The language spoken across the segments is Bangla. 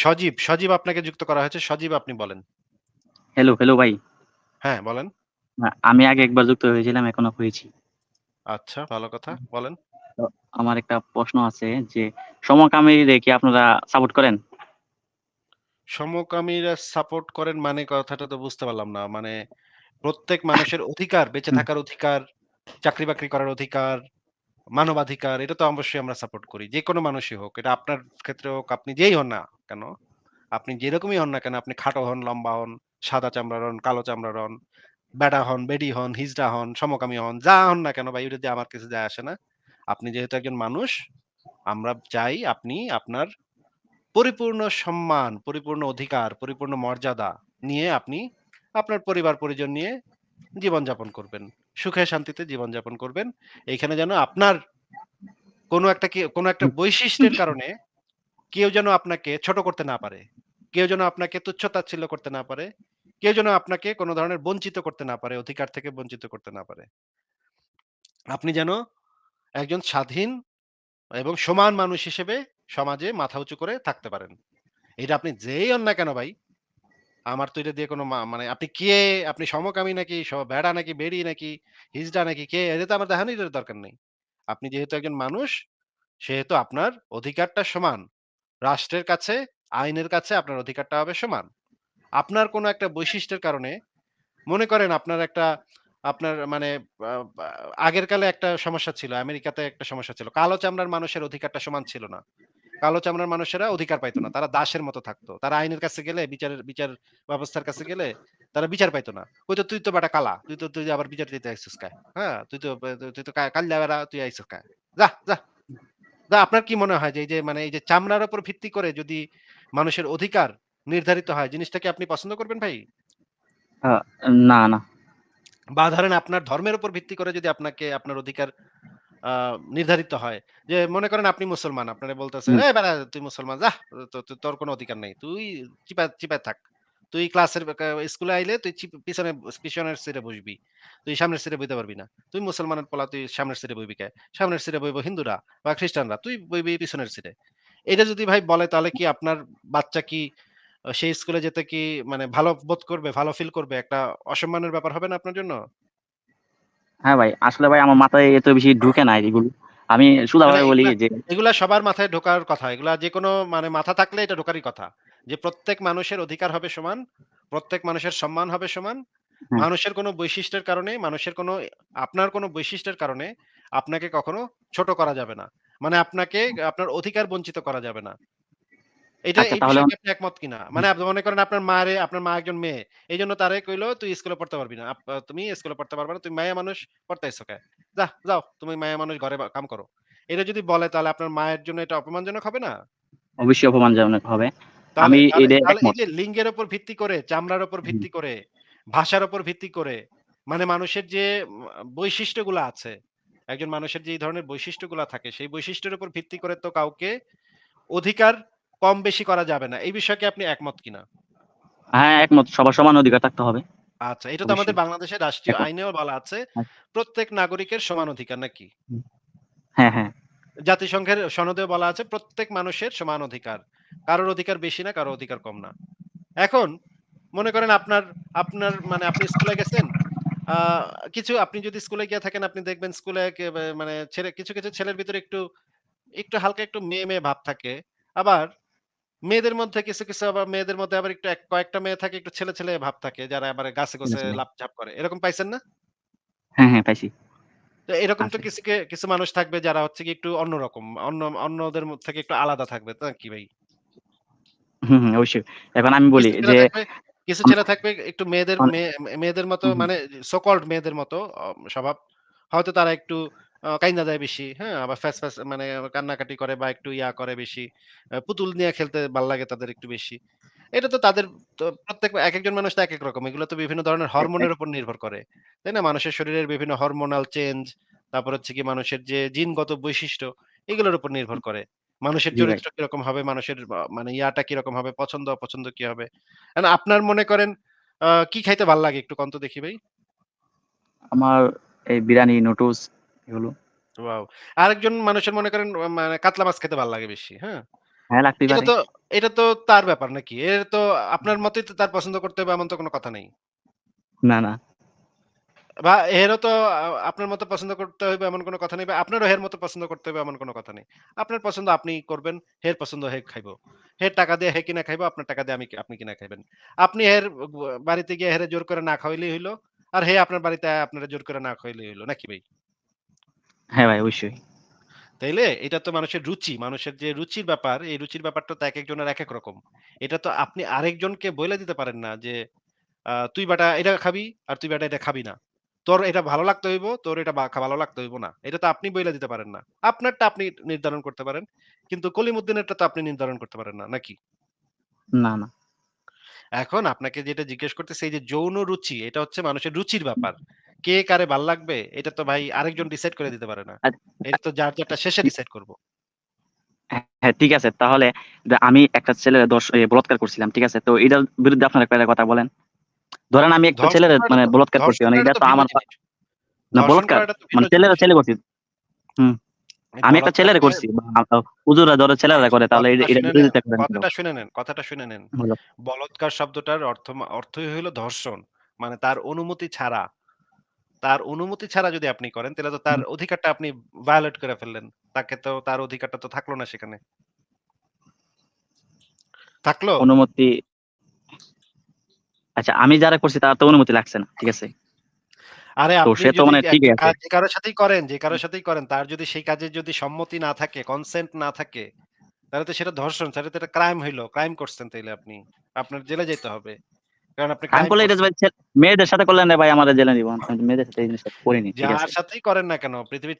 সজীব, সজীব আপনাকে যুক্ত করা হয়েছে। সজীব আপনি বলেন। হ্যালো, হ্যালো ভাই। হ্যাঁ, বলেন। আমি আগে একবার যুক্ত হয়েছিলাম, এখনও হয়েছি। আচ্ছা, ভালো কথা। বলেন। আমার একটা প্রশ্ন আছে যে, সমকামীরে কি আপনারা সাপোর্ট করেন? সমকামীরা সাপোর্ট করেন মানে কথাটা তো বুঝতে পারলাম না। মানে প্রত্যেক মানুষের অধিকার, বেঁচে থাকার অধিকার, চাকরি-বাকরি করার অধিকার, মানবাধিকার এটা তো অবশ্যই আমরা সাপোর্ট করি। যেকোনো মানুষই হোক। এটা আপনার ক্ষেত্রে হোক, আপনি যেই হন না কেন, আপনি যেরকমই হন না কেন, আপনি খাটো হন, লম্বা হন, সাদা চামড়ার হন, কালো চামড়ার হন, বেডা হন, বেডি হন, হিজড়া হন, সমকামী হন, যা হন না কেন ভাই দিয়ে আমার কিছু যায় আসে না। আপনি যেহেতু একজন মানুষ, আমরা চাই আপনি আপনার পরিপূর্ণ সম্মান, পরিপূর্ণ অধিকার, পরিপূর্ণ মর্যাদা নিয়ে আপনি আপনার পরিবার-পরিজন নিয়ে জীবনযাপন করবেন। সুখে শান্তিতে জীবনযাপন করবেন। এইখানে যেন আপনার কোনো একটা কোনো একটা বৈশিষ্ট্যের কারণে কেউ যেন আপনাকে ছোট করতে না পারে। কেউ যেন আপনাকে তুচ্ছ-তাচ্ছিল্য করতে না পারে। কেউ যেন আপনাকে কোনো ধরনের বঞ্চিত করতে না পারে, অধিকার থেকে বঞ্চিত করতে না পারে। আপনি যেন একজন স্বাধীন এবং সমান মানুষ হিসেবে সমাজে মাথা উঁচু করে থাকতে পারেন। এটা আপনি যেই হন না কেন ভাই, আমার তো এটা দিয়ে কোনো মানে আপনি কে? আপনি সমকামী নাকি বেড়া নাকি বেড়ি নাকি হিজড়া নাকি কে? এটা তো আমার দেখানোর দরকার নেই। আপনি যেহেতু একজন মানুষ, সেহেতু আপনার অধিকারটা সমান। রাষ্ট্রের কাছে, আইনের কাছে আপনার অধিকারটা হবে সমান। আপনার কোনো একটা বৈশিষ্ট্যের কারণে মনে করেন আপনার একটা আপনার মানে আগের কালে একটা সমস্যা ছিল। আমেরিকাতে একটা সমস্যা ছিল। কালো চামড়ার মানুষের অধিকারটা সমান ছিল না। কালো চামড়ার মানুষেরা অধিকার পাইতো না। তারা দাসের মতো থাকতো। তারা আইনের কাছে গেলে বিচারের বিচার ব্যবস্থার কাছে গেলে তারা বিচার পাইতো না। কইতো তুই তো বেটা কালা। তুই তো তুই আবার বিচার দিতে আইছিস কা? হ্যাঁ? তুই তো তুই তো কা কাল্লা বেড়া তুই আইছিস কা? যা, যা। যা আপনার কি মনে হয় যে এই যে মানে এই যে চামড়ার উপর ভিত্তি করে যদি মানুষের অধিকার নির্ধারিত হয়, জিনিসটা কি আপনি পছন্দ করবেন ভাই? না, না। বা ধরেন আপনার ধর্মের উপর ভিত্তি করে যদি আপনাকে আপনার অধিকার নির্ধারিত হয়। যে মনে করেন আপনি মুসলমান, আপনারে বলতেছে, হুম। "এই বেড়া তুই মুসলমান তো তোর কোনো অধিকার নাই। তুই চিপায় চিপায় থাক। তুই ক্লাসের স্কুলে আইলে তুই পিছনে পিছনের সিটে বসবি। তুই সামনের সিটে বইতে পারবি না। তুই মুসলমানের পোলা তুই সামনের সিটে বইবি কে? সামনের সিটে বইব হিন্দুরা বা খ্রিস্টানরা। তুই বইবি পিছনের সিটে।" এটা যদি ভাই বলে তাহলে কি আপনার বাচ্চা কি সেই স্কুলে যেতে কি মানে ভালো বোধ করবে, ভালো ফিল করবে? একটা অসম্মানের ব্যাপার হবে না আপনার জন্য? হ্যাঁ ভাই, আসলে ভাই আমার মাথায় এত বেশি ঢুকে না এগুলো। আমি না, না বলি যে এগুলা সবার মাথায় ঢোকার কথা। এগুলা যেকোনো মানে মাথা থাকলে এটা ঢোকারই কথা। যে প্রত্যেক মানুষের অধিকার হবে সমান, প্রত্যেক মানুষের সম্মান হবে সমান। মানুষের কোনো বৈশিষ্ট্যের কারণে, মানুষের কোনো আপনার কোনো বৈশিষ্ট্যের কারণে আপনাকে কখনো ছোট করা যাবে না। মানে আপনাকে আপনার অধিকার বঞ্চিত করা যাবে না। এটা আচ্ছা এই বিষয়ে আপনি একমত কিনা? মানে আপনি মনে করেন আপনার মারে আপনার মা একজন মেয়ে। এইজন্য তারে কইলো তুই স্কুলে পড়তে পারবি না। তুমি স্কুলে পড়তে পারবা না। তুমি মাইয়া মানুষ পড়তে আইছো কে? যাহ, যাও তুমি মাইয়া মানুষ ঘরে কাম করো। এটা যদি বলে তাহলে আপনার মায়ের জন্য এটা অপমানজনক হবে না? অবশ্যই অপমানজনক হবে। আমি এই। যে লিঙ্গের উপর ভিত্তি করে, চামড়ার উপর ভিত্তি করে, ভাষার উপর ভিত্তি করে, মানে মানুষের যে বৈশিষ্ট্যগুলা আছে, একজন মানুষের যে এই ধরনের বৈশিষ্ট্যগুলা থাকে, সেই বৈশিষ্ট্যের উপর ভিত্তি করে তো কাউকে অধিকার কম বেশি করা যাবে না। এই বিষয়ে কি আপনি একমত কিনা? হ্যাঁ, একমত। সবার সমান অধিকার থাকতে হবে। আচ্ছা, এটা তো আমাদের বাংলাদেশের রাষ্ট্রীয় আইনেও বলা আছে, হ্যাঁ, প্রত্যেক নাগরিকের সমান অধিকার নাকি? হ্যাঁ, হ্যাঁ। জাতিসংঘের সনদেও বলা আছে প্রত্যেক মানুষের সমান অধিকার। কারোর অধিকার বেশি না, কারও অধিকার কম না। এখন মনে করেন আপনার আপনার মানে আপনি স্কুলে গেছেন। কিছু আপনি যদি স্কুলে গিয়ে থাকেন আপনি দেখবেন স্কুলে মানে ছেলে কিছু, কিছু ছেলের ভিতরে একটু, একটু হালকা একটু মেয়ে, মেয়ে ভাব থাকে। আবার মেয়েদের মধ্যে কিছু, কিছু আবার মেয়েদের মধ্যে আবার একটু এক কয়েকটা মেয়ে থাকে একটু ছেলে, ছেলে ভাব থাকে যারা আবার গাছে গোছে ছেলে। লাফ-ঝাপ করে। এরকম পাইছেন না? হ্যাঁ, হ্যাঁ পাইছি। তো এরকম তো আছে। কিছুকে কিছু মানুষ থাকবে যারা হচ্ছে গিয়ে একটু অন্যরকম। অন্য অন্যদের ম থেকে একটু আলাদা থাকবে। তা কি ভাই? হুম, হুম অবশ্যই। এখন আমি বলি কিছু ছেলে যে থাকবে কিছু ছেলে থাকবে একটু মেয়েদের অন মেয়ে মেয়েদের মতো হুম, হুম। মানে সো কল্ড মেয়েদের মতো স্বভাব। হয়তো তারা একটু আ কাইন্দা দেয় বেশি, হ্যাঁ? আবার ফ্যাস, ফ্যাস মানে কান্নাকাটি করে বা একটু ইয়া করে বেশি। আ পুতুল নিয়ে খেলতে ভালো লাগে তাদের একটু বেশি। এটা তো তাদের তো প্রত্যেক একেকজন মানুষ তো একেক রকম। এগুলো তো বিভিন্ন ধরনের এক এক হরমোনের উপর নির্ভর করে। তাই না? মানুষের শরীরের বিভিন্ন হরমোনাল চেঞ্জ, তারপর হচ্ছে গিয়ে মানুষের যে জিনগত বৈশিষ্ট্য, এগুলোর উপর নির্ভর করে। মানুষের জি ভাই। চরিত্র কীরকম হবে, মানুষের আ মানে ইয়াটা কীরকম হবে, পছন্দ অপছন্দ কি হবে। আপনার মনে করেন আ কি খাইতে ভালো লাগে একটু কন তো দেখি ভাই? আমার এই বিরিয়ানি, নুডলস এগুলো। ওয়াও! আরেকজন মানুষের মনে করেন মানে কাতলা মাছ খেতে ভালো লাগে বেশি, হ্যাঁ? হ্যাঁ লাগতেই এটা পারে তো এটা তো তার ব্যাপার নাকি? এর তো আপনার মতই তো তার পছন্দ করতে হবে এমন তো কোনো কথা নেই। না না বা এরও তো আপনার মতো পছন্দ করতে হইবে এমন কোনো কথা নেই বা আপনারও হের মতো পছন্দ করতে হবে এমন কোনো কথা নেই। আপনার পছন্দ আপনি করবেন, হের পছন্দ হে খাইবো। হের টাকা দিয়ে হে কিনা খাইবো, আপনার টাকা দিয়ে আমি আপনি কিনা খাইবেন। আপনি হের বাড়িতে গিয়ে হেরে জোর করে না খাওয়াইলেই হইল। আর হে আপনার বাড়িতে আপনারা জোর করে না খাইলেই হইল। নাকি ভাই? হ্যাঁ ভাই অবশ্যই তাইলে এটা তো মানুষের রুচি। মানুষের যে রুচির ব্যাপার, এই রুচির ব্যাপারটা তো একেকজনের একেক রকম। এটা তো আপনি আরেকজনকে বইলা দিতে পারেন না যে, "তুই বেটা এটা খাবি আর তুই বেটা এটা খাবি না। তোর এটা ভালো লাগতে হইব, তোর এটা ভালো লাগতে হইব না।" এটা তো আপনি বইলা দিতে পারেন না। আপনারটা আপনি নির্ধারণ করতে পারেন। কিন্তু কলিমুদ্দিনেরটা তো আপনি নির্ধারণ করতে পারেন না, নাকি? না না এখন আপনাকে যেটা জিজ্ঞেস করতেছি এই যে যৌন রুচি, এটা হচ্ছে মানুষের রুচির ব্যাপার। কে কারে ভালো লাগবে এটা তো ভাই আরেকজন ডিসাইড করে দিতে পারে না। এটা তো যার, যারটা শেষে ডিসাইড করব। হ্যাঁ, ঠিক আছে তাহলে আমি একটা ছেলের দর্শ এ বলাৎকার করছিলাম। ঠিক আছে? তো এটার বিরুদ্ধে আপনারা কয়েকটা কথা বলেন। ধরেন আমি একটা ছেলের মানে বলাৎকার করছি। মানে এটা তো আমার না বলাৎকার মানে ছেলেরা ছেলে করছি। হুম। আমি একটা ছেলেরে করছি। আ ধরো ছেলেরা করে তাহলে কথাটা শুনে নেন? কথাটা শুনে নেন। বলৎকার শব্দটার অর্থ অর্থই হইল ধর্ষণ। মানে তার অনুমতি ছাড়া। তার অনুমতি ছাড়া যদি আপনি করেন তাহলে তো তার অধিকারটা আপনি ভায়োলেট করে ফেললেন। তাকে তো তার অধিকারটা তো থাকল না সেখানে। থাকল? অনুমতি আচ্ছা আমি যারা করছি তার তো অনুমতি লাগছে না। ঠিক আছে? আরে আপনি সে তো মানে ঠিকই আছে। যে কারও সাথেই করেন, যে কারও সাথেই করেন তার যদি সেই কাজের যদি সম্মতি না থাকে, কনসেন্ট না থাকে, তাহলে তো সেটা ধর্ষণ, তাহলে তো এটা ক্রাইম হইল। ক্রাইম করছেন তাইলে আপনি। আপনার জেলে যাইতে হবে। কারণ আপনি আমি করলে এটা ভাই মেয়েদের সাথে করলে না ভাই আমারে জেলে নিব। মেয়েদের সাথে এই জিনিসটা করিনি। যার সাথেই করেন না কেন, পৃথিবীর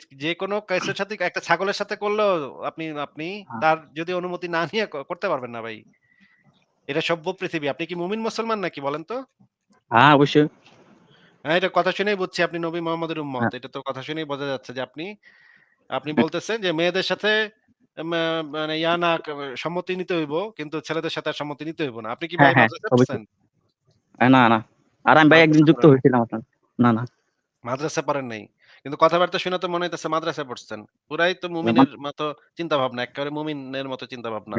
কেসের একটা ছাগলের সাথে করলেও আপনি আপনি হ্যাঁ। তার যদি অনুমতি না নিয়ে করতে পারবেন না ভাই। এটা সভ্য পৃথিবী। আপনি কি মুমিন মুসলমান নাকি বলেন তো? হ্যাঁ, অবশ্যই। হ্যাঁ, এটা কথা শুনেই বুঝছি আপনি নবী মোহাম্মদের উম্মত। হ্যাঁ। এটা তো কথা শুনেই বোঝা যাচ্ছে যে আপনি আপনি বলতেছেন যে মেয়েদের সাথে মানে ইয়া না সম্মতি নিতে হইব। কিন্তু ছেলেদের সাথে সম্মতি নিতে হইব না। আপনি কি হ্যাঁ, ভাই হ্যাঁ, মাদ্রাসায় অবশ্যই। পড়ছেন? আ না, না। আর আমি ভাই একদিন মাদ্রাসা যুক্ত। হয়েছিলাম আপনার। না, না। মাদ্রাসায় পড়েন নাই। কিন্তু কথাবার্তা শুনে তো মনে হইতেছে মাদ্রাসায় পড়ছেন। পুরাই তো মান মুমিনের মতো চিন্তা ভাবনা এক্কেবারে মুমিনের মতো চিন্তাভাবনা।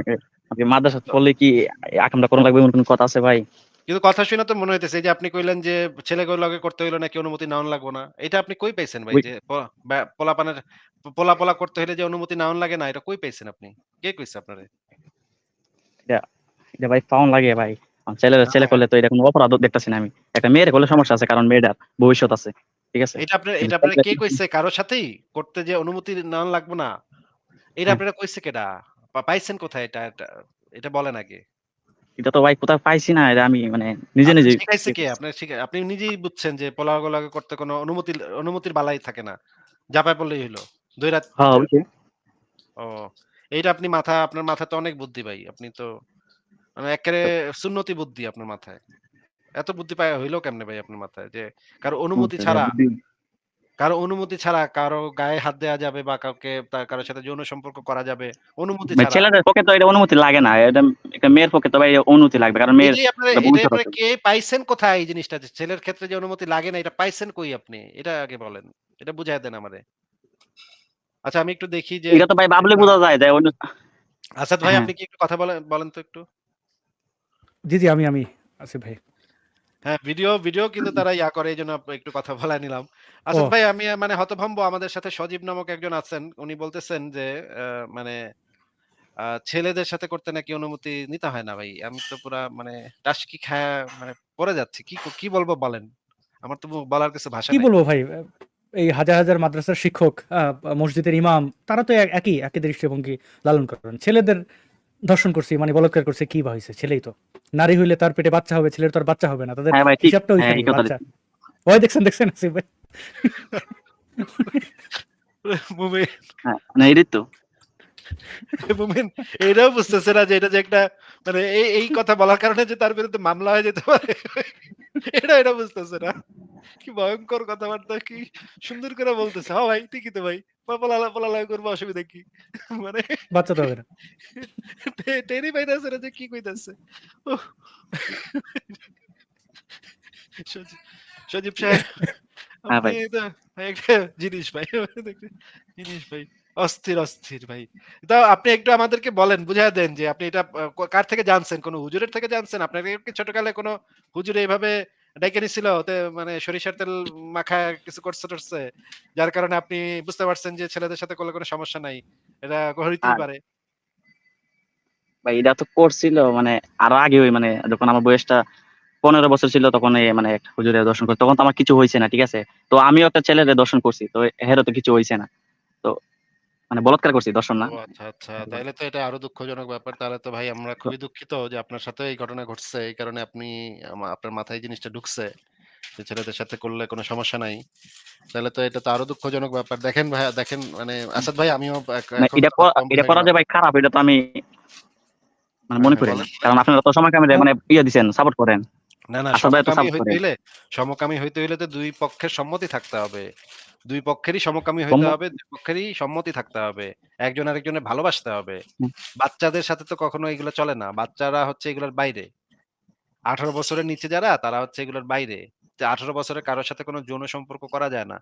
আপনি মাদ্রাসা পড়লে কি আকামটা করা লাগবে এমন কোন কথা আছে ভাই? কিন্তু কথা শুনে তো মনে হইতেছে যে আপনি কইলেন যে ছেলে ছেলেগুলোর লগে করতে হইলে নাকি অনুমতি নেওয়ান লাগবো না। এটা আপনি কই পাইছেন ভাই? যে প ব্যা পোলাপানের পোলা, পোলা করতে হইলে যে অনুমতি নেওয়ান লাগে না, এটা কই পাইছেন আপনি? কে কইছে আপনারে? এটা এটা ভাই পাওন লাগে ভাই। ছেলেরা ছেলে হ্যাঁ, হ্যাঁ। করলে তো এটা কোন অপরাধ দেখতাছি না আমি। একটা মেয়েরে করলে সমস্যা আছে কারণ মেয়েটার ভবিষ্যৎ আছে। ঠিক আছে? এটা আপনার এটা আপনারে কে কইছে কারও সাথেই? করতে যে অনুমতি নেওয়ান লাগবো না? এটা হ্যাঁ। আপনারে কইছে কেডা? পাইছেন কোথায় এটা এটা? বলেন আগে। এটা তো ভাই কোথাও পাইছি না। এটা আমি মানে নিজে, নিজেই শিখাইছে কে? আপনার আপনি নিজেই বুঝছেন যে পোলাগুলাকে করতে কোনো অনুমতি অনুমতির বালাই থাকে না। ঝাঁপায় পড়লেই হইল। দইরা হ্যাঁ, দইরা ও এইটা আপনি মাথা আপনার মাথায় তো অনেক বুদ্ধি ভাই। আপনি তো মানে এক্কেবারে সুন্নতি বুদ্ধি আপনার মাথায়। এত বুদ্ধি পায়া হইল কেমনে ভাই আপনার মাথায়? যে কারও অনুমতি ছাড়া কারও অনুমতি ছাড়া কারও গায়ে হাত দেয়া যাবে বা কাউকে তা কারও সাথে যৌন সম্পর্ক করা যাবে অনুমতি ছাড়া। ছেলেদের পক্ষে তো এটা অনুমতি লাগে না। এটা একটা মেয়ের পক্ষে তো ভাই অনুমতি লাগবে। কারণ মেয়ের আপনারা। কে পাইছেন কোথায় এই জিনিসটা? ছেলের ক্ষেত্রে যে অনুমতি লাগে না এটা পাইছেন কই আপনি? এটা আগে বলেন। এটা বুঝাইয়া দেন আমারে। আচ্ছা আমি একটু দেখি যে এটা তো ভাই ভাবলে বোঝা যায় আসাদ ভাই হ্যাঁ। আপনি কি একটু কথা বলেন বলেন তো একটু? জি, জি, আমি, আমি আসিফ ভাই। হ্যাঁ, ভিডিও ভিডিও কিন্তু তারা ইয়া করে এইজন্য আপ একটু কথা বলায় নিলাম। আসাদ ও। ভাই আমি মানে হতভম্ব আমাদের সাথে সজীব নামক একজন আছেন। উনি বলতেছেন যে মানে ছেলেদের সাথে করতে নাকি অনুমতি নিতে হয় না ভাই। আমি তো পুরা মানে টাসকি খায়া মানে পড়ে যাচ্ছি। কি কি বলব বলেন? আমার তো বলার কিছু ভাষা কি বলব ভাই? এই হাজার, হাজার মাদ্রাসার শিক্ষক, মসজিদের ইমাম তারা তো একই, একই দৃষ্টিভঙ্গি লালন করেন। ছেলেদের ধর্ষণ করছি মানে বলাৎকার করছে কি বা হইছে? ছেলেই তো। নারী হইলে তার পেটে বাচ্চা হবে, ছেলের তো আর বাচ্চা হবে না। তাদের হ্যাঁ ঠিক। হিসাবটা হ্যাঁ, এই বাচ্চা। ওই দেখছেন, দেখছেন আসিফ ভাই? মুমিন হ্যাঁ, না এটাই তো। মুমিন এটাও বুঝতেছে না যে এটা যে একটা মানে এই, এই কথা বলার কারণে যে তার বিরুদ্ধে মামলা হয়ে যেতে পারে। এটা, এটা বুঝতেছে না। কি ভয়ংকর কথাবার্তা কি সুন্দর করে বলতেছে। হ্যাঁ ভাই ঠিকই তো ভাই। পলালা পলালা করব অসুবিধা কি? মানে বাচ্চা তো পাইতাছে না যে কি কইতাছে। সজীব সাহেব হ্যাঁ আপনি ভাই। তো একটা জিনিস ভাই। জিনিস ভাই। অস্থির, অস্থির ভাই। তো আপনি একটু আমাদেরকে বলেন, বুঝা দেন যে আপনি এটা কার থেকে জানছেন? কোন হুজুরের থেকে জানছেন? আপনাকে কি ছোটকালে কোন হুজুর এভাবে ডাইকা নিছিল? তে মানে সরিষার তেল মাখায় কিছু করছে-টরছে? যার কারণে আপনি বুঝতে পারছেন যে ছেলেদের সাথে করলে কোন সমস্যা নাই। এটা হইতেই পারে। ভাই এটা তো করছিল মানে আরও আগে ওই মানে যখন আমার বয়সটা ১৫ বছর ছিল তখন এই মানে একটা হুজুরের দর্শন করছি। তখন তো আমার কিছু হইছে না, ঠিক আছে? তো আমিও একটা ছেলেরে দর্শন করছি। তো এহেরও তো কিছু হইছে না। মানে বলাৎকার করছি, দর্শন না। আচ্ছা, আচ্ছা। তাইলে তো এটা আরও দুঃখজনক ব্যাপার। তাহলে তো ভাই আমরা খুবই দুঃখিত যে আপনার সাথেও এই ঘটনা ঘটছে। এই কারণে আপনি আপনার মাথায় জিনিসটা ঢুকছে। যে ছেলেদের সাথে করলে কোন সমস্যা নাই। তাহলে তো এটা তো আরও দুঃখজনক ব্যাপার। দেখেন ভাইয়া দেখেন মানে আসাদ ভাই আমিও এটা এটা করা। যে ভাই খারাপ এটা তো আমি মানে হ্যাঁ, মনে হ্যাঁ করি কারণ আপনারা তো সমকামীদের হ্যাঁ। মানে ইয়ে দিছেন, সাপোর্ট করেন। না, না সমকামী হইতে হইলে সমকামী হইতে হইলে তো দুই পক্ষের সম্মতি থাকতে হবে। ২ পক্ষেরই সমকামী হইতে হবে, ২ পক্ষেরই সম্মতি থাকতে হবে। একজন আরেকজনের ভালোবাসতে হবে। বাচ্চাদের সাথে তো কখনো এগুলো চলে না। বাচ্চারা হচ্ছে এগুলোর বাইরে। ১৮ বছরের নিচে যারা তারা হচ্ছে এগুলোর বাইরে। ১৮ বছরের কারও সাথে কোন যৌন সম্পর্ক করা যায় না।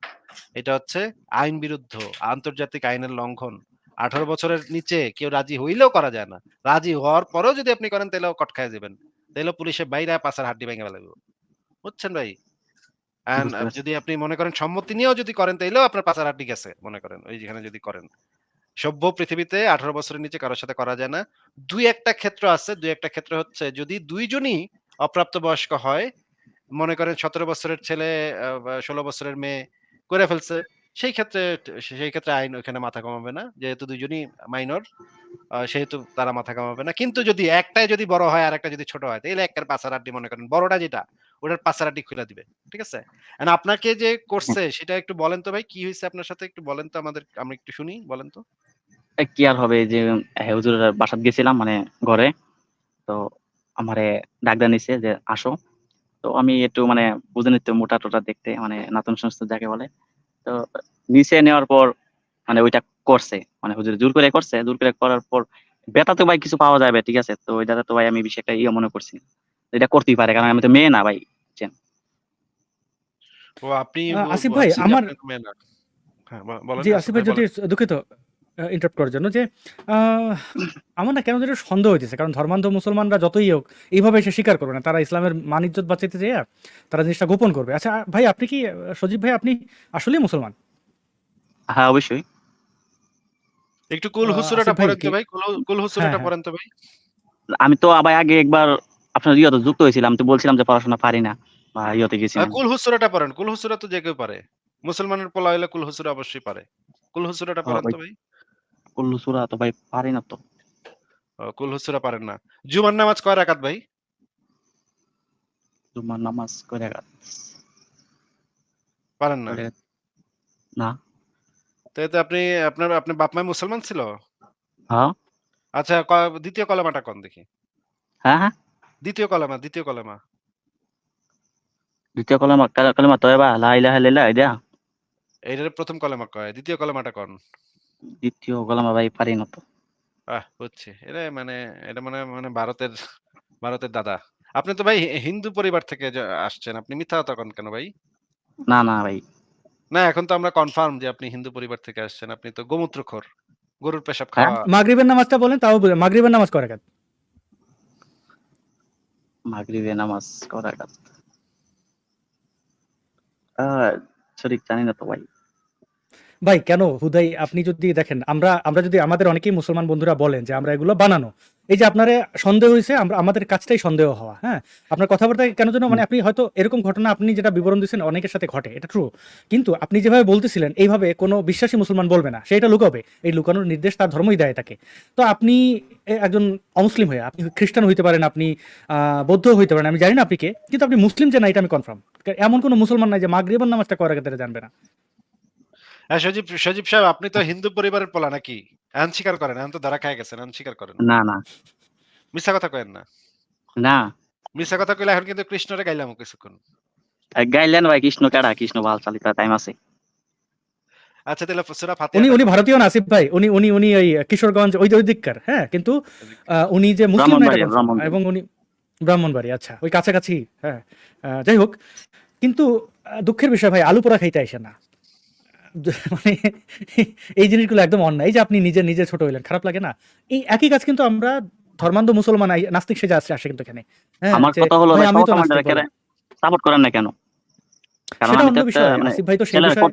এটা হচ্ছে আইন বিরুদ্ধ, আন্তর্জাতিক আইনের লঙ্ঘন। ১৮ বছরের নিচে কেউ রাজি হইলেও করা যায় না। রাজি হওয়ার পরেও যদি আপনি করেন তাইলেও কট খাইয়া যাবেন। তাইলেও পুলিশে বাইরা পাছার হাড্ডি ভেঙে ফেলাইব। বুঝছেন ভাই? অ্যান্ড যদি আপনি মনে করেন সম্মতি নিয়েও যদি করেন তাইলেও আপনার পাছার হাড্ডি গেছে মনে করেন। ওই যেখানে যদি করেন। সভ্য পৃথিবীতে ১৮ বছরের নিচে কারও সাথে করা যায় না। ২-১ টা ক্ষেত্র আছে। ২-১ টা ক্ষেত্র হচ্ছে যদি ২ জনই অপ্রাপ্তবয়স্ক হয়, মনে করেন ১৭ বছরের ছেলে ষোলো বছরের মেয়ে করে ফেলছে। সেই ক্ষেত্রে সেই ক্ষেত্রে আইন ওখানে মাথা ঘামাবে না। যেহেতু ২ জনই মাইনর সেহেতু তারা মাথা ঘামাবে না। কিন্তু যদি একটাই যদি বড় হয় আর একটা যদি ছোট হয় তাইলে এক্কের পাছার হাড্ডি মনে করেন বড়টা যেটা ওটার হাড্ডি খুইলা দিবে। ঠিক আছে? অ্যান্ড আপনাকে যে করছে সেটা একটু বলেন তো ভাই কি হইছে আপনার সাথে একটু বলেন তো আমাদের আমরা একটু শুনি বলেন তো? কি আর হবে যে হ্যাঁ, হুজুরের বাসাত গেছিলাম মানে ঘরে। তো আমারে ডাক দেয়া নিছে যে আসো। তো আমি একটু মানে বুঝেনই তো মোটা-টোটা দেখতে মানে নাতুন সংস্থা যাকে বলে। তো নিচে নেওয়ার পর মানে ওইটা করছে। মানে হুজুর জোর করে করছে। জোর করে করার পর বেটা তো ভাই কিছু পাওয়া যাবে, ঠিক আছে? তো ওইটাতে তো ভাই আমি বিষয়টা ইয়ে মনে করছি এটা করতেই পারে। কারণ আমি তো মেয়ে না ভাই। বুঝছেন? ও আপনি আসিফ ভাই আমার। হ্যাঁ, জি, আসিফ আসিফ ভাই ভাই যদি দুঃখিত ইন্টারাপ্ট করার জন্য যে আমার না কেন সন্দেহ হইতেছে। কারণ ধর্মান্ধ মুসলমানরা যতই হোক এইভাবে এসে স্বীকার করবে না। তারা ইসলামের মান-ইজ্জত বাঁচাইতে যাইয়া তারা জিনিসটা গোপন করবে। আচ্ছা ভাই আপনি কি সজীব ভাই আপনি আসলেই মুসলমান? হ্যাঁ, অবশ্যই। একটু কুল হুসুরাটা পড়েন তো ভাই। কুল হ্যাঁ, হুসুরাটা হ্যাঁ। পড়েন তো ভাই। আমি তো আবার আগে একবার আপনার ইয়েতে যুক্ত হয়েছিলাম। তো বলছিলাম যে পড়াশোনা পারি না। ইয়েতে গেছিলাম। কুল হুসুরাটা পড়েন। কুল হুসুরা তো যে কেউ পারে। মুসলমানের পোলা হইলে কুল হুসুরা অবশ্যই পারে। কুল হুসুরাটা ভাই তো ভাই। কুল্লু সূরা তো ভাই পারি না তো। কুল হুসুরা পারেন না। জুমার নামাজ কয় রাকাত ভাই? জুমার নামাজ কয় রাকাত? পারেন না। না। তো আপনি আপনার আপনার বাপ মা মুসলমান ছিল? হ্যাঁ। আচ্ছা ২য় কলেমাটা কন দেখি। হ্যাঁ, হ্যাঁ। ২য় কলেমা, ২য় কলেমা। ২য় কলেমা কালেমা তয়বা লা ইলাহা ইল্লাল্লাহ এইটা? এইটারে ১ম কলেমা কয়। ২য় কলেমাটা কন। ২য় কলেমা ভাই পারি না তো। আহ বুঝছি। এটা মানে এটা মনে মানে ভারতের ভারতের দাদা। আপনি তো ভাই হিন্দু পরিবার থেকে আসছেন। আপনি মিথ্যা কথা কেন ভাই? না, না ভাই। না এখন তো আমরা কনফার্ম যে আপনি হিন্দু পরিবার থেকে আসছেন। আপনি তো গোমূত্রখোর। গরুর পেশাব হ্যাঁ? খাওয়া মাগরিবের নামাজটা বলেন তাও মাগরিবের নামাজ কয় রাকাত? মাগরিবের নামাজ কয় রাকাত? আ সঠিক জানি না তো ভাই। কেন হুদাই আপনি যদি দেখেন আমরা আমরা যদি আমাদের অনেকেই মুসলমান বন্ধুরা বলেন যে আমরা এগুলো বানানো। এই যে আপনারে সন্দেহ হইছে আমরা আমাদের কাজটাই সন্দেহ হওয়া। হ্যাঁ? আপনার কথাবার্তায় কেন যেন মানে আপনি হয়তো এরকম ঘটনা আপনি যেটা বিবরণ দিচ্ছেন অনেকের সাথে ঘটে। এটা ট্রু। কিন্তু আপনি যেভাবে বলতেছিলেন এইভাবে কোনো বিশ্বাসী মুসলমান বলবে না। সে এটা লুকাবে। এই লুকানোর নির্দেশ তার ধর্মই দেয় তাকে। তো আপনি একজন অমুসলিম হয়ে আপনি খ্রিস্টান হইতে পারেন, আপনি আ বৌদ্ধও হইতে পারেন। আমি জানি না আপনি কে। কিন্তু আপনি মুসলিম যে না এটা আমি কনফার্ম। এমন কোনো মুসলমান নাই যে মাগরিবের নামাজটা করার ক্ষেত্রে জানবে না। হ্যাঁ সজীব সজীব সাহেব আপনি তো হিন্দু পরিবারের পোলা নাকি? এখন স্বীকার করেন। এখন তো ধরা খায়া গেছেন। এখন স্বীকার করেন। না, না। মিথ্যা কথা কইেন না। না। মিথ্যা কথা কইলে এখন কিন্তু কৃষ্ণরে গাইলাম কিছুক্ষণ। গাইলেন ভাই কৃষ্ণ কেডা? কৃষ্ণ বাল চালিত টাইম আছে। আচ্ছা তাইলে সূরা উনি উনি ভারতীয় না আসিফ ভাই। উনি উনি উনি ওই কিশোরগঞ্জ ওই ওই দিককার। হ্যাঁ? কিন্তু উনি যে মুসলিম না এটা ব্রাহ্মণবাড়িয়া, এবং উনি ব্রাহ্মণবাড়ি আচ্ছা। ওই কাছাকাছি হ্যাঁ। যাই হোক। কিন্তু দুঃখের বিষয় ভাই আলু পোড়া খাইতে আসে না। মানে এই জিনিসগুলো একদম অন্যায়। যে আপনি নিজে, নিজে ছোট হইলেন, খারাপ লাগে না? এই একই কাজ কিন্তু আমরা ধর্মান্ধ মুসলমান নাস্তিক সেজে আসে আসে কিন্তু এখানে। হ্যাঁ, আমার কথা হলো তো। সাপোর্ট করেন না কেন? সেটা অন্য বিষয়। মানে আসিফ ভাই তো সেই বিষয়ে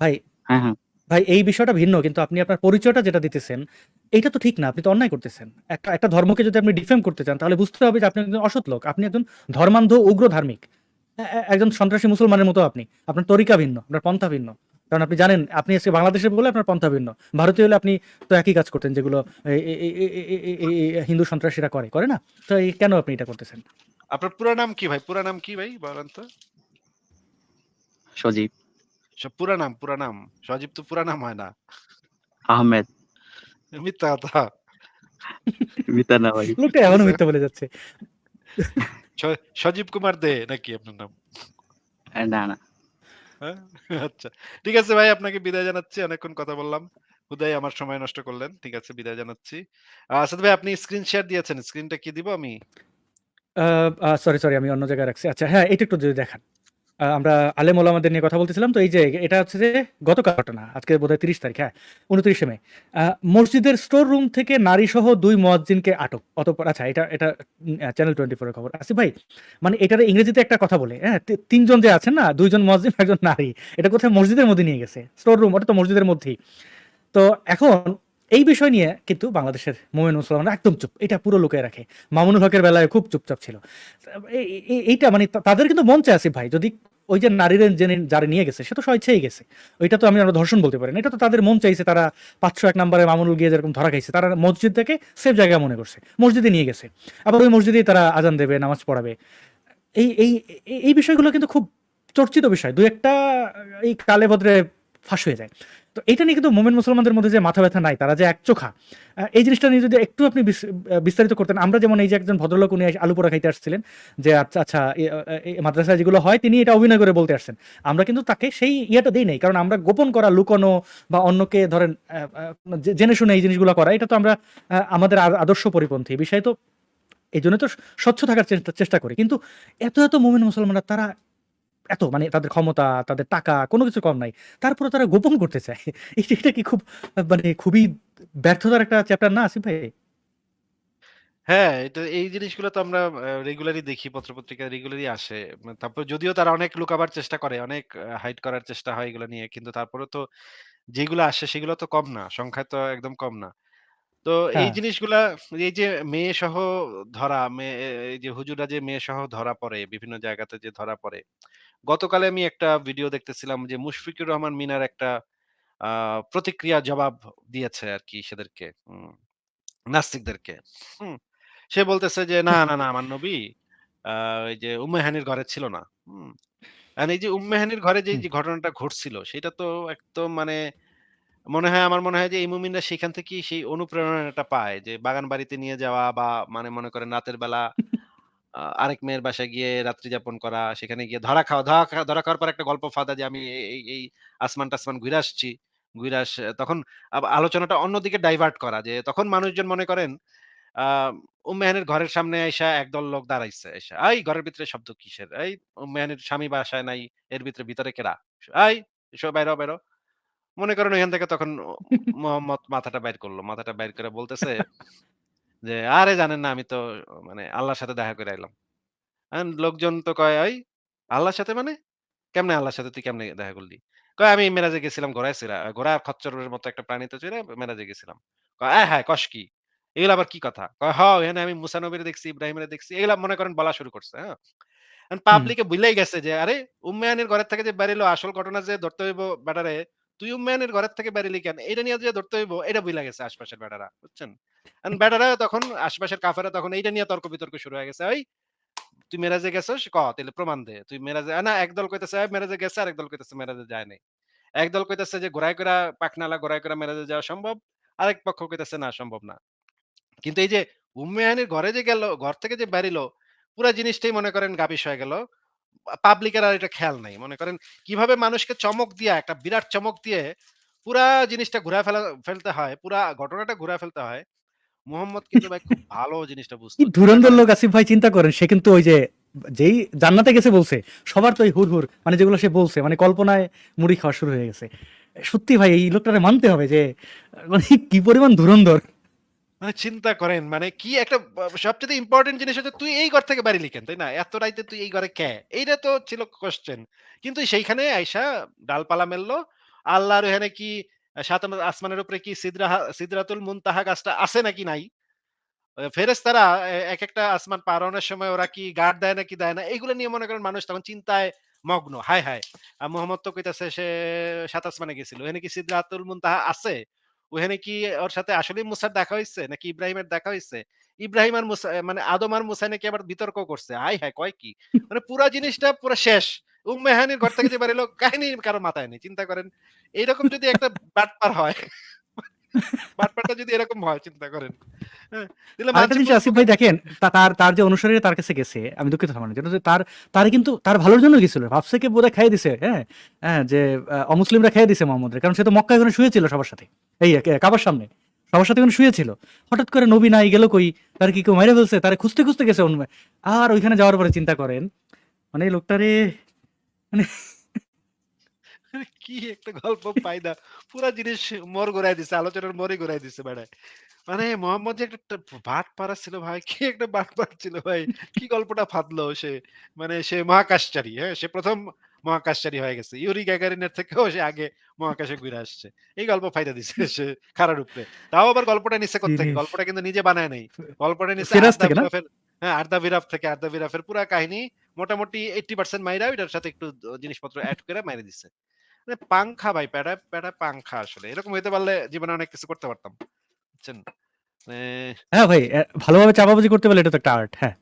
ভাই হ্যাঁ, হ্যাঁ। ভাই এই বিষয়টা ভিন্ন কিন্তু আপনি আপনার পরিচয়টা যেটা দিতেছেন, এইটা তো ঠিক না। আপনি তো অন্যায় করতেছেন। একটা একটা ধর্মকে যদি আপনি ডিফেম করতে চান তাহলে বুঝতে হবে যে আপনি একজন অসৎ লোক। আপনি একজন ধর্মান্ধ উগ্র ধার্মিক। একজন সন্ত্রাসী মুসলমানের মতো আপনি। আপনার তরিকা ভিন্ন, আপনার পন্থা ভিন্ন। কারণ আপনি জানেন আপনি আজকে বাংলাদেশে বলে আপনার পন্থা ভিন্ন। ভারতীয় হলে আপনি তো একই কাজ করতেন যেগুলো হিন্দু সন্ত্রাসীরা করে। করে না? তো কেন আপনি এটা করতেছেন? আপনার পুরো নাম কি ভাই? পুরো নাম কি ভাই? বলেন তো। সজীব। পুরা নাম পুরা নাম। সজীব তো পুরা নাম হয় না। আহমেদ। মিথ্যা তা মিথ্যা না ভাই। লোকে এমন মিথ্যা বলে যাচ্ছে। সজীব কুমার দে নাকি আপনার নাম? না না। হ্যাঁ? আচ্ছা। ঠিক আছে ভাই আপনাকে বিদায় জানাচ্ছি। অনেকক্ষণ কথা বললাম। হুদাই আমার সময় নষ্ট করলেন। ঠিক আছে বিদায় জানাচ্ছি। আসাদ ভাই আপনি স্ক্রিন শেয়ার দিয়েছেন। স্ক্রিনটা কি দিব আমি? সরি, সরি আমি অন্য জায়গায় রাখছি। আচ্ছা হ্যাঁ, এটা একটু যদি দেখান। আমরা আলেম ওলামাদের নিয়ে কথা বলতেছিলাম তো এই যে এটা হচ্ছে যে গতকাল ঘটনা। আজকে বোধহয় ৩০ তারিখ হ্যাঁ, ২৯শে মে। মসজিদের স্টোর রুম থেকে নারীসহ ২ মুয়াজ্জিনকে আটক। অতঃপর আচ্ছা এটা এটা চ্যানেল 24 এর খবর। আসিফ ভাই মানে এটার ইংরেজিতে একটা কথা বলে, হ্যাঁ? তিনজন যে আছেন না ২ জন মুয়াজ্জিন, ১ জন নারী। এটা কোথায় মসজিদের মধ্যে নিয়ে গেছে। স্টোর রুম ওটা তো মসজিদের মধ্যেই। তো এখন এই বিষয় নিয়ে কিন্তু বাংলাদেশের মোমেন মুসলমানরা একদম চুপ। এটা পুরো লুকিয়ে রাখে। মামুনুল হকের বেলায় খুব চুপচাপ ছিল। এইটা মানে তাদের কিন্তু চায় আসিফ ভাই যদি ওই যে নারীদের জেনে যারা নিয়ে গেছে সে তো স্বেচ্ছায় গেছে। ওইটা তো আমি আমরা ধর্ষণ বলতে পারি না। এটা তো তাদের মন চাইছে তারা ৫০১ নম্বরে মামুনুল গিয়ে যেরকম ধরা খাইছে তারা মসজিদ থেকে সেফ জায়গা মনে করছে। মসজিদে নিয়ে গেছে। আবার ওই মসজিদেই তারা আজান দেবে, নামাজ পড়াবে। এই এই এই বিষয়গুলো কিন্তু খুব চর্চিত বিষয়। দু একটা এই কালে ভদ্রে ফাঁস হয়ে যায়। তো এটা নিয়ে কিন্তু মোমেন মুসলমানদের মধ্যে যে মাথা ব্যথা নাই, তারা যে একচোখা। আ এই জিনিসটা নিয়ে যদি একটু আপনি বিস বিস্তারিত করতেন। আমরা যেমন এই যে একজন ভদ্রলোক উনি আলু পোড়া খাইতে আসছিলেন যে আচ্ছা, আচ্ছা মাদ্রাসায় যেগুলো হয় তিনি এটা অভিনয় করে বলতে আসছেন। আমরা কিন্তু তাকে সেই ইয়েটা দিই নাই। কারণ আমরা গোপন করা, লুকানো বা অন্যকে ধরেন জেনে শুনে এই জিনিসগুলো করা এটা তো আমরা আমাদের আদর্শ পরিপন্থী। বিষয় তো এই জন্য তো স্বচ্ছ থাকার চেষ্টা চেষ্টা করি। কিন্তু এত, এত মোমেন মুসলমানরা তারা এত মানে তাদের ক্ষমতা, তাদের টাকা কোনো কিছু কম নাই। তারপরেও তারা গোপন করতে চায়। এটা কি খুব মানে খুবই ব্যর্থতার একটা চ্যাপ্টার না আসিফ ভাই? হ্যাঁ, এটা এই জিনিসগুলো তো আমরা রেগুলারই দেখি পত্র-পত্রিকায় রেগুলারই আসে। তারপর যদিও তারা অনেক লুকাবার চেষ্টা করে, অনেক হাইড করার চেষ্টা হয় এগুলো নিয়ে। কিন্তু তারপরে তো যেগুলো আসে সেগুলো তো কম না। সংখ্যা তো একদম কম না। তো এই হ্যাঁ। জিনিসগুলা এই যে মেয়েসহ ধরা, মেয়ে এই যে হুজুররা যে মেয়েসহ ধরা পড়ে, বিভিন্ন জায়গাতে যে ধরা পড়ে। গতকালে আমি একটা ভিডিও দেখতেছিলাম যে মুশফিকুর রহমান মিনার একটা প্রতিক্রিয়া জবাব দিয়েছে আরকি ইসেদেরকে, উম নাস্তিকদেরকে। হুম? সে বলতেছে যে, "না, না, না আমার নবী আ ওই যে উম্মে হানির ঘরে ছিল না।" হুম? আর এই যে উম্মে হানির ঘরে যে, হুম। যে ঘটনাটা ঘটছিল সেটা তো একদম মানে মনে হয় আমার মনে হয় যে এই মুমিনরা সেখান থেকেই সেই অনুপ্রেরণাটা পায় যে বাগান বাড়িতে নিয়ে যাওয়া বা মানে মনে করেন রাতের বেলা আ আরেক মেয়ের বাসায় গিয়ে রাত্রি যাপন করা, সেখানে গিয়ে ধরা খাওয়া, ধরা খাওয়া- ধরা খাওয়ার পর একটা গল্প ফাঁদা যে আমি এই এই এই আসমান-টাসমান ঘুরে আসছি। ঘুরে আস তখন আলোচনাটা অন্যদিকে ডাইভার্ট করা যে তখন মানুষজন মনে করেন আহ উম্মে হানির ঘরের সামনে আইসা একদল লোক দাঁড়াইছে আইসা। "এই ঘরের ভিতরে শব্দ কিসের? এই উম্মে হানির স্বামী বাসায় নাই। এর ভিতরে, ভিতরে কেডা? এই এসো বাইর বাইর হ।" মনে করেন ওইখান থেকে তখন মোহাম্মদ মাথাটা বাইর করল। মাথাটা বাইর করে বলতেছে যে, "আরে জানেন না আমি তো মানে আল্লাহর সাথে দেখা করে আইলাম।" লোকজন তো কয়, "এই আল্লাহর সাথে মানে? কেমনে আল্লাহর সাথে তুই কেমনে দেখা করলি?" কয়, "আমি মেরাজে গেছিলাম ঘোড়ায় ছিলা ঘোড়া আর খচ্চরের মতো একটা প্রাণীতে চইড়া মেরাজে গেছিলাম।" "আয় হায়! কস কি? এগুলো আবার কি কথা?" কয়, "হ ওখানে আমি মুসা নবীরে দেখছি, ইব্রাহিমেরে দেখছি।" এগুলা মনে করেন বলা শুরু করছে, হ্যাঁ? পাবলিকে বুইলাই গেছে যে, "আরে উম্মে ঘরের থেকে যে বেরিলো আসল ঘটনা যে ধরতে হইব বেটারে, তুই উম্মে হানির ঘরের থেকে বেরিলি কেন? এইটা নিয়ে যে ধরতে হইব এটা বুইলা গেছে আশপাশের বেটারা।" বুঝছেন? এখন বেটারা তখন আশপাশের কাফেররা তখন এইটা নিয়ে তর্ক-বিতর্ক শুরু হয়ে গেছে। "ওই তুই মেরাজে গেছস? ক তাইলে প্রমাণ দে। তুই মেরাজে" না একদল কইতেছে, "এই মেরাজে গেছে" আরেকদল কইতেছে মেরাজে যায় নাই। একদল কইতেছে যে ঘোড়ায় কইরা পাখনালা ঘোড়ায় কইরা মেরাজে যাওয়া সম্ভব। আরেক পক্ষ কইতেছে না সম্ভব না। কিন্তু এই যে উম্মে হানির ঘরে যে গেল, ঘর থেকে যে বেরিলো, পুরা জিনিসটাই মনে করেন গাবিস হয়ে গেল। পাবলিকের আর এটা খেয়াল নাই। মনে করেন কীভাবে মানুষকে চমক দিয়া একটা বিরাট চমক দিয়ে পুরা জিনিসটা ঘুরায় ফেলা ফেলতে হয়, পুরা ঘটনাটা ঘুরায় ফেলতে হয়। মুহাম্মদ কিন্তু ভাই খুব ভালো জিনিসটা বুঝতো। ধুরন্ধর লোক আসিফ ভাই চিন্তা করেন। সে কিন্তু ওই যে যেই জান্নাতে গেছে বলছে, সবার তো ওই হুর হুড় মানে যেগুলো সে বলছে মানে কল্পনায় মুড়ি খাওয়া শুরু হয়ে গেছে। সত্যি ভাই এই লোকটারে মানতে হবে যে মানে কি পরিমাণ ধুরন্ধর মানে চিন্তা করেন মানে কি একটা সবচেয়ে ইম্পোর্টেন্ট জিনিস হচ্ছে তুই এই ঘর থেকে বাইরে লিখেন, তাই না? এত রাইতে তুই এই ঘরে কে? এইটা তো ছিল কোয়েশ্চেন। কিন্তু সেইখানে আইসা ডালপালা মেললো। আল্লাহর এখানে কি ৭ আসমানের উপরে কি সিদরা সিদরাতুল মুনতাহা গাছটা আছে নাকি নাই? আ ফেরেশতারা এ একেকটা আসমান পার হওয়ার সময় ওরা কি গার্ড দেয় নাকি দেয় না? এগুলো নিয়ে মনে করেন মানুষ তখন চিন্তায় মগ্ন। হায়, হায়! মোহাম্মদ তো কইতাছে সে ৭ আসমানে গেছিল। ওখানে কি সিদরাতুল মুনতাহা আছে? ওখানে কি ওর সাথে আসলে মুসার দেখা হয়েছে নাকি ইব্রাহিমের দেখা হয়েছে ইব্রাহিম আর মুসা মানে আদম আর মুসা নাকি আবার বিতর্ক করছে। হাই হায়! কয় কি? মানে পুরা জিনিসটা পুরো শেষ। উম্মেহানির ঘর থেকে যে বের হইল, কাহিনী কারও মাথায় নেই। চিন্তা করেন। এইরকম যদি একটা বাটপার হয় বাটপারটা যদি এরকম হয় চিন্তা করেন। হ্যাঁ? আসিফ ভাই দেখেন তার তার যে অনুসারীরা তার কাছে গেছে আমি দুঃখিত থামানোর জন্য তার তার কিন্তু তার ভালোর জন্য গেছিল ভাবছে কি বোধহয় খাইয়ে দিছে হ্যাঁ হ্যাঁ যে অমুসলিমরা খেয়ে দিছে মোহাম্মদের কারণ সে তো মক্কা ওখানে শুয়েছিল সবার সাথে এই কাবার সামনে সবার সাথে ওখানে শুয়েছিল হঠাৎ করে নবী নাই গেল কই তার কি কেউ মেরে ফেলছে তারে খুঁজতে খুঁজতে গেছে আর ওইখানে যাওয়ার পরে চিন্তা করেন মানে লোকটারে লোকটারে কি একটা গল্প পায়দা। পুরা জিনিস মোড় ঘুরায় দিছে। আলোচনার মোড়ই ঘুরায় দিছে বেড়ায়। মানে মোহাম্মদ যে একটা বাটপাড়া ছিল ভাই, কি একটা বাটপার ছিল ভাই। কি গল্পটা ফাঁদলো সে। মানে সে মহাকাশচারী, হ্যাঁ? সে ১ম মহাকাশচারী হয়ে গেছে। ইউরি গ্যাগারিনের থেকেও সে আগে মহাকাশে ঘুরে আসছে। এই গল্প ফাইদা দিছে সে খাড়ার উপরে। তাও আবার গল্পটা কোত্থেকে? জিনিস। গল্পটা কিন্তু নিজে বানায় নাই। গল্পটা নিছে ফেরাজ আরদা থেকে না? বিরাফের হ্যাঁ, আরদা বিরাফ থেকে। আরদা বিরাফের পুরা কাহিনী মোটামুটি 80% মাইরা ওইটার সাথে একটু জিনিসপত্র এড করে মাইরে দিছে। মানে পাংখা ভাই প্যাডা, প্যাডা পাংখা আসলে। এরকম হইতে পারলে জীবনে অনেক কিছু করতে পারতাম। বুঝছেন? মানে হ্যাঁ ভাই ভালোভাবে চাপাবাজি করতে পারলে এটা তো একটা আর্ট হ্যাঁ